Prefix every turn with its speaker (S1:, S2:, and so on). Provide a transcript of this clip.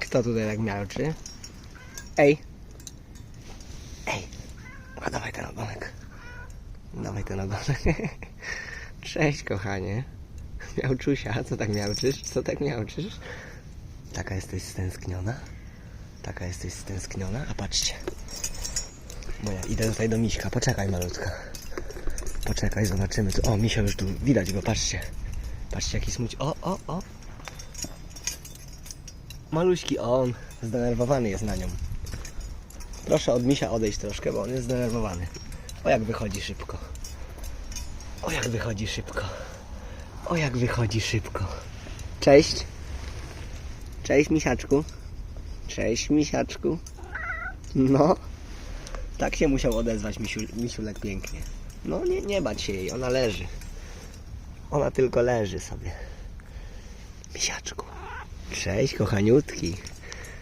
S1: Kto tutaj tak miałczy? Ej! Ej! A dawaj ten ogonek. Dawaj ten ogonek. Cześć, kochanie. Miałczusia, co tak miałczysz? Co tak miałczysz? Taka jesteś stęskniona? Taka jesteś stęskniona? A patrzcie. Bo ja idę tutaj do Miśka. Poczekaj, malutka. Poczekaj, zobaczymy. Tu- O, Misio już tu, widać go, patrzcie. Patrzcie, jaki smuci. O, o, o. Maluśki, on zdenerwowany jest na nią. Proszę od Misia odejść troszkę, bo on jest zdenerwowany. O, jak wychodzi szybko. O, jak wychodzi szybko. O, jak wychodzi szybko. Cześć. Cześć, misiaczku. Cześć, misiaczku. No. Tak się musiał odezwać misiu, misiulek pięknie. No nie, nie bać się jej, ona leży. Ona tylko leży sobie. Misiaczku. Cześć, kochaniutki.